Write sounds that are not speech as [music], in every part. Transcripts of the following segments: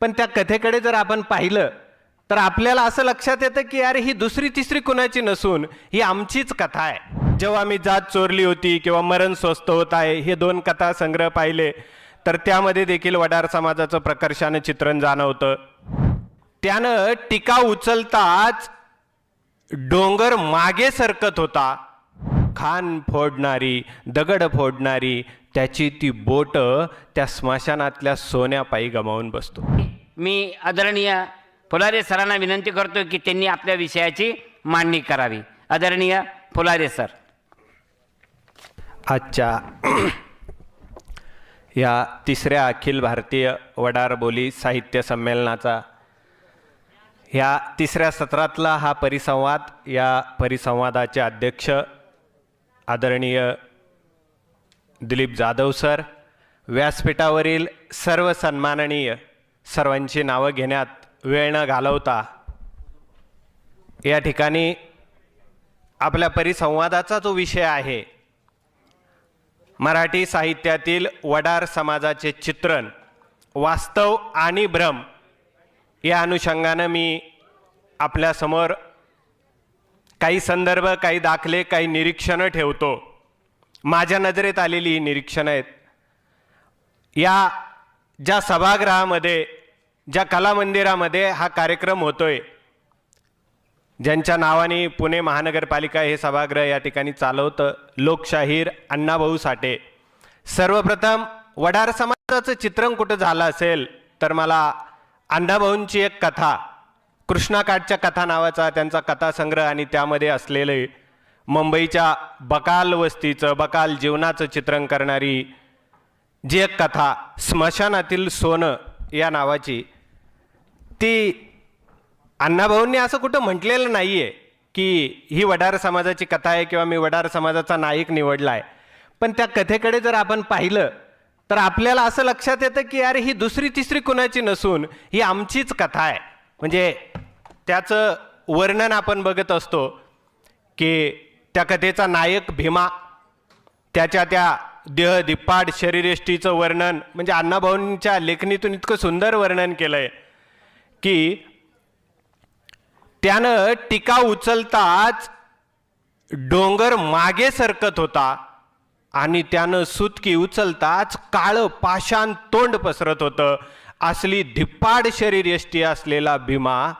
पण त्या कथेकडे जर आपण पाहिलं तर आपल्याला असं लक्षात येतं की अरे ही दुसरी तिसरी कुणाची नसून ही आमचीच कथा आहे. जेव्हा मी जात चोरली होती किंवा मरण स्वस्त होत आहे हे दोन कथा संग्रह पाहिले तर त्यामध्ये देखील वडार समाजाचं प्रकर्षानं चित्रण जाणवतं. त्यानं टीका उचलताच डोंगर मागे सरकत होता. खान फोडणारी दगड फोडणारी त्याची ती बोट त्या स्मशानातल्या सोन्यापायी गमावून बसतो. मी आदरणीय फुलारे सरांना विनंती करतो की त्यांनी आपल्या विषयाची मांडणी करावी. आदरणीय फुलारे सर. आजच्या [clears throat] या तिसऱ्या अखिल भारतीय वडार बोली साहित्य संमेलनाचा ह्या तिसऱ्या सत्रातला हा परिसंवाद या परिसंवादाचे अध्यक्ष आदरणीय दिलीप जाधव सर व्यासपीठावरील सर्व सन्माननीय सर्वांची नावं घेण्यात वेळ न घालवता या ठिकाणी आपल्या परिसंवादाचा जो विषय आहे मराठी साहित्यातील वडार समाजाचे चित्रण वास्तव आणि भ्रम या अनुषंगानं मी आपल्यासमोर काही संदर्भ काही दाखले काही निरीक्षणं ठेवतो. माझ्या नजरेत आलेली ही निरीक्षणं आहेत. या ज्या सभागृहामध्ये ज्या कला मंदिरामध्ये हा कार्यक्रम होतोय ज्यांच्या नावाने पुणे महानगरपालिका हे सभागृह या ठिकाणी चालवतं लोकशाहीर अण्णाभाऊ साठे. सर्वप्रथम वडार समाजाचं चित्रण कुठं झालं असेल तर मला अण्णाभाऊंची एक कथा कृष्णाकाठच्या कथा नावाचा त्यांचा कथासंग्रह आणि त्यामध्ये असलेले मुंबईच्या बकाल वस्तीचं बकाल जीवनाचं चित्रण करणारी जी एक कथा स्मशानातील सोनं या नावाची ती अण्णाभाऊंनी असं कुठं म्हटलेलं नाही आहे की ही वडार समाजाची कथा आहे किंवा मी वडार समाजाचा नायक निवडला आहे पण त्या कथेकडे जर आपण पाहिलं तर आपल्याला असं लक्षात येतं की अरे ही दुसरी तिसरी कुणाची नसून ही आमचीच कथा आहे. म्हणजे त्याचं वर्णन आपण बघत असतो की त्या कथेचा नायक भीमा त्याच्या त्या देह दिप्पाड शरीरेष्टीचं वर्णन म्हणजे अण्णाभाऊंच्या लेखणीतून इतकं सुंदर वर्णन केलं आहे की त्यानं टीका उचलताच डोंगर मागे सरकत होता आणि त्यानं सुतकी उचलताच काळं पाषाण तोंड पसरत होतं. असली धिप्पाड शरीर यष्टी असलेला भीमा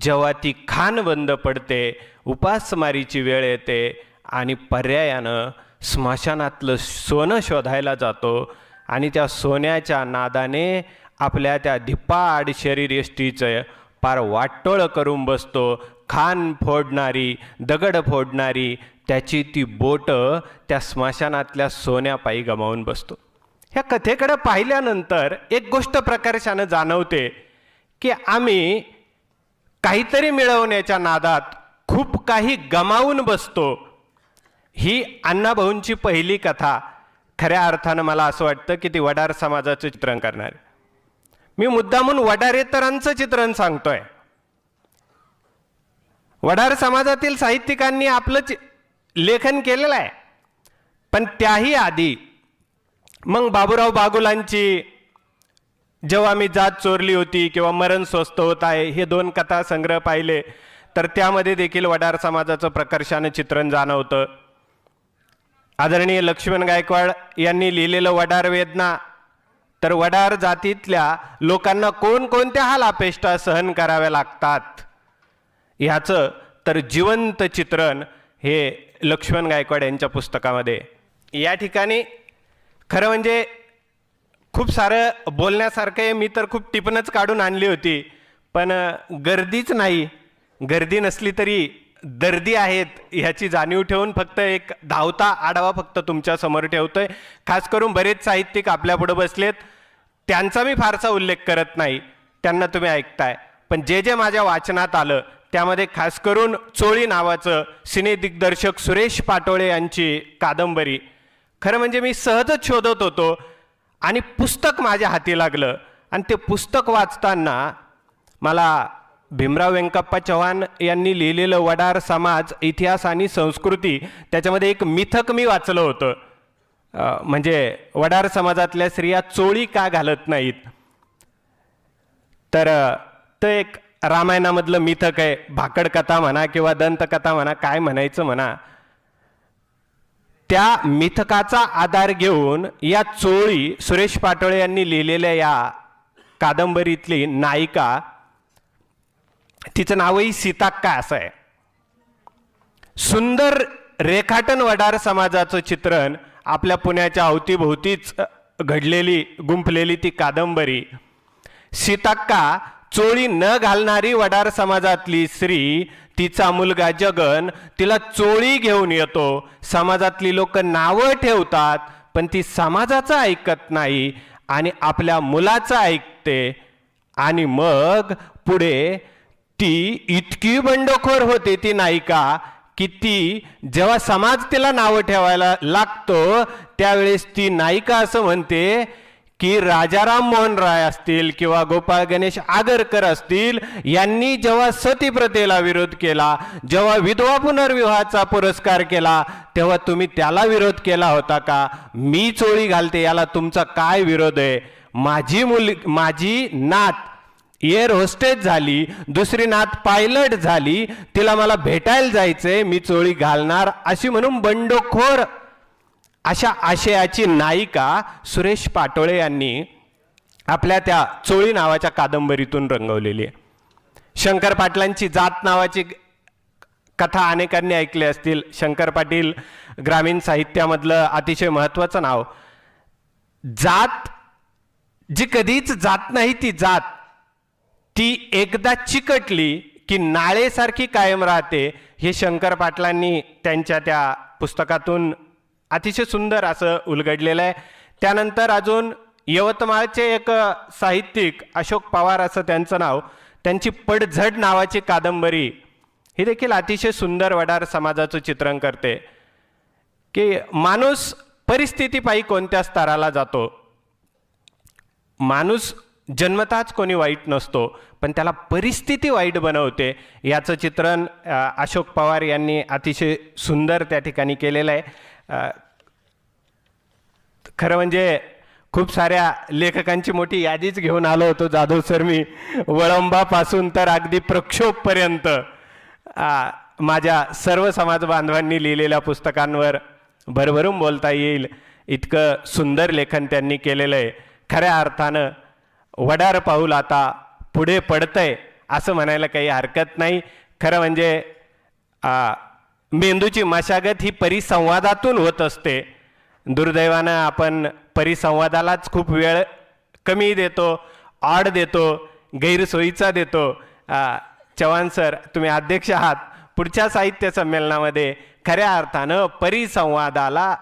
जेव्हा ती खान बंद पडते उपासमारीची वेळ येते आणि पर्यायानं स्मशानातलं सोनं शोधायला जातो आणि त्या सोन्याच्या नादाने आपल्या त्या धिप्पाड शरीर यष्टीचं पार वाटोळं करून बसतो. खान फोडणारी दगड फोडणारी त्याची ती बोटं त्या स्मशानातल्या सोन्यापायी गमावून बसतो. ह्या कथेकडे पाहिल्यानंतर एक गोष्ट प्रकर्षानं जाणवते की आम्ही काहीतरी मिळवण्याच्या नादात खूप काही गमावून बसतो. ही अण्णाभाऊंची पहिली कथा. खऱ्या अर्थानं मला असं वाटतं की ती वडार समाजाचं चित्रण करणार. मी मुद्दामून वडारेतरांचं चित्रण सांगतोय. वडार समाजातील साहित्यिकांनी आपलं चि- लेखन केलेलं आहे. पण त्याही आधी मग बाबूराव बागुलांची जेव्हा मी जात चोरली होती किंवा मरण स्वस्त होत आहे हे दोन कथा संग्रह पाहिले तर त्यामध्ये देखील वडार समाजाचं प्रकर्षानं चित्रण जाणवतं. आदरणीय लक्ष्मण गायकवाड यांनी लिहिलेलं वडार वेदना तर वडार जातीतल्या लोकांना कोणकोणत्या हाल अपेष्टा सहन कराव्या लागतात? ह्याचं तर जिवंत चित्रण हे लक्ष्मण गायकवाड यांच्या पुस्तकामध्ये. या ठिकाणी खरं म्हणजे खूप सारं बोलण्यासारखं आहे मी तर खूप टिपणच काढून आणली होती. पण गर्दीच नाही. गर्दी नसली तरी दर्दी आहेत ह्याची जाणीव ठेवून फक्त एक धावता आढावा फक्त तुमच्यासमोर ठेवतोय. खास करून बरेच साहित्यिक आपल्यापुढे बसलेत. त्यांचा मी फारसा उल्लेख करत नाही. त्यांना तुम्ही ऐकताय. पण जे जे माझ्या वाचनात आलं त्यामध्ये खास करून चोळी नावाचं सिने दिग्दर्शक सुरेश पाटोळे यांची कादंबरी खरं म्हणजे मी सहजच शोधत होतो आणि पुस्तक माझ्या हाती लागलं. आणि ते पुस्तक वाचताना मला भीमराव व्यंकप्पा चव्हाण यांनी लिहिलेलं वडार समाज इतिहास आणि संस्कृती त्याच्यामध्ये एक मिथक मी वाचलं होतं. म्हणजे वडार समाजातल्या स्त्रिया चोळी का घालत नाहीत? तर ते तो एक रामायणामधलं मिथक आहे. भाकड कथा म्हणा किंवा दंतकथा म्हणा काय म्हणायचं म्हणा त्या मिथकाचा आधार घेऊन या चोळी सुरेश पाटोळे यांनी लिहिलेल्या या कादंबरीतली नायिका तिचं नावही सीताक्का असं आहे. सुंदर रेखाटन वडार समाजाचं चित्रण आपल्या पुण्याच्या अवतीभोवतीच घडलेली गुंफलेली ती कादंबरी. सीताक्का चोळी न घालणारी वडार समाजातली स्त्री तिचा मुलगा जगन तिला चोळी घेऊन येतो. समाजातली लोक नावं ठेवतात पण ती समाजाचं ऐकत नाही आणि आपल्या मुलाचं ऐकते. आणि मग पुढे ती इतकी बंडखोर होते ती नायिका की ती जेव्हा समाज तिला नावं ठेवायला लागतो त्यावेळेस ती नायिका असं म्हणते की राजाराम मोहन राय असतील किंवा गोपाळ गणेश आगरकर असतील यांनी जेव्हा सती प्रथेला विरोध केला जेव्हा विधवा पुनर्विवाहाचा पुरस्कार केला तेव्हा तुम्ही त्याला विरोध केला होता का? मी चोळी घालते याला तुमचा काय विरोध आहे? माझी मुल माझी नात एअर होस्टेज झाली दुसरी नात पायलट झाली तिला मला भेटायला जायचंय मी चोळी घालणार अशी म्हणून बंडखोर अशा आशयाची नायिका सुरेश पाटोळे यांनी आपल्या त्या चोळी नावाच्या कादंबरीतून रंगवलेली आहे. शंकर पाटलांची जात नावाची कथा अनेकांनी ऐकली असतील. शंकर पाटील ग्रामीण साहित्यामधलं अतिशय महत्त्वाचं नाव. जात जी कधीच जात नाही ती जात ती एकदा चिकटली की नाळेसारखी कायम राहते हे शंकर पाटलांनी त्यांच्या त्या पुस्तकातून अतिशय सुंदर असं उलगडलेलं आहे. त्यानंतर अजून यवतमाळचे एक साहित्यिक अशोक पवार असं त्यांचं नाव त्यांची पडझड नावाची कादंबरी ही देखील अतिशय सुंदर वडार समाजाचं चित्रण करते. की माणूस परिस्थितीपायी कोणत्या स्तराला जातो? माणूस जन्मताच कोणी वाईट नसतो पण त्याला परिस्थिती वाईट बनवते याचं चित्रण अशोक पवार यांनी अतिशय सुंदर त्या ठिकाणी केलेलं आहे. खरं म्हणजे खूप साऱ्या लेखकांची मोठी यादीच घेऊन आलो होतो जाधव सर मी. वळंबापासून तर अगदी प्रक्षोभपर्यंत माझ्या सर्व समाज बांधवांनी लिहिलेल्या पुस्तकांवर भरभरून बोलता येईल. इतकं सुंदर लेखन त्यांनी केलेलं आहे. खऱ्या अर्थानं वडार पाऊल आता पुढे पडतंय असं म्हणायला काही हरकत नाही. खरं म्हणजे मेंदूची मशागत ही परिसंवादातून होत असते. दुर्दैवानं आपण परिसंवादालाच खूप वेळ कमी देतो आड देतो गैरसोयीचा देतो. चव्हाण सर तुम्ही अध्यक्ष आहात. पुढच्या साहित्य संमेलनामध्ये खऱ्या अर्थानं परिसंवादाला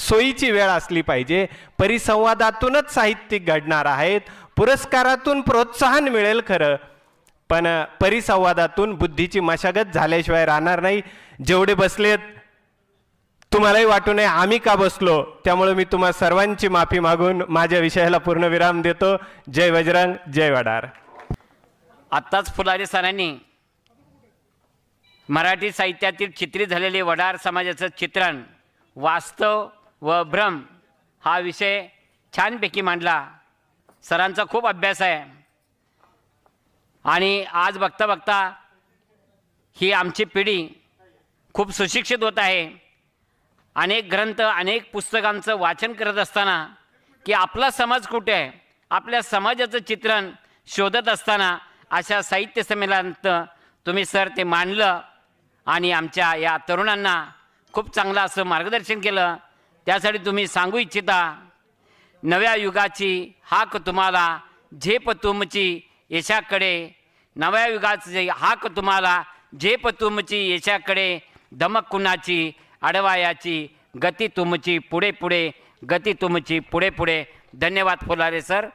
सोयीची वेळ असली पाहिजे. परिसंवादातूनच साहित्यिक घडणार आहेत. पुरस्कारातून प्रोत्साहन मिळेल खरं. पण परिसंवादातून बुद्धीची मशागत झाल्याशिवाय राहणार नाही. जेवढे बसलेत तुम्हालाही वाटू नये आम्ही का बसलो? त्यामुळे मी तुम्हा सर्वांची माफी मागून माझ्या विषयाला पूर्ण विराम देतो. जय बजरंग जय वडार. आत्ताच फुलारी सरांनी मराठी साहित्यातील चित्रित झालेले वडार समाजाचं चित्रण वास्तव व भ्रम हा विषय छानपैकी मांडला. सरांचा खूप अभ्यास आहे. आणि आज बघता बघता ही आमची पिढी खूप सुशिक्षित होत आहे. अनेक ग्रंथ अनेक पुस्तकांचं वाचन करत असताना की आपला समाज कुठे आहे? आपल्या समाजाचं चित्रण शोधत असताना अशा साहित्य संमेलनात तुम्ही सर ते मांडलं आणि आमच्या या तरुणांना खूप चांगलं असं मार्गदर्शन केलं. त्यासाठी तुम्ही सांगू इच्छिता नव्या युगाची हाक तुम्हाला झेप तुमची याच्याकडे नव्या युगाची हाक तुम्हाला झेप तुमची याच्याकडे धमक कुणाची अडवायाची गती तुमची पुढे पुढे गती तुमची पुढे पुढे. धन्यवाद फुलारे सर.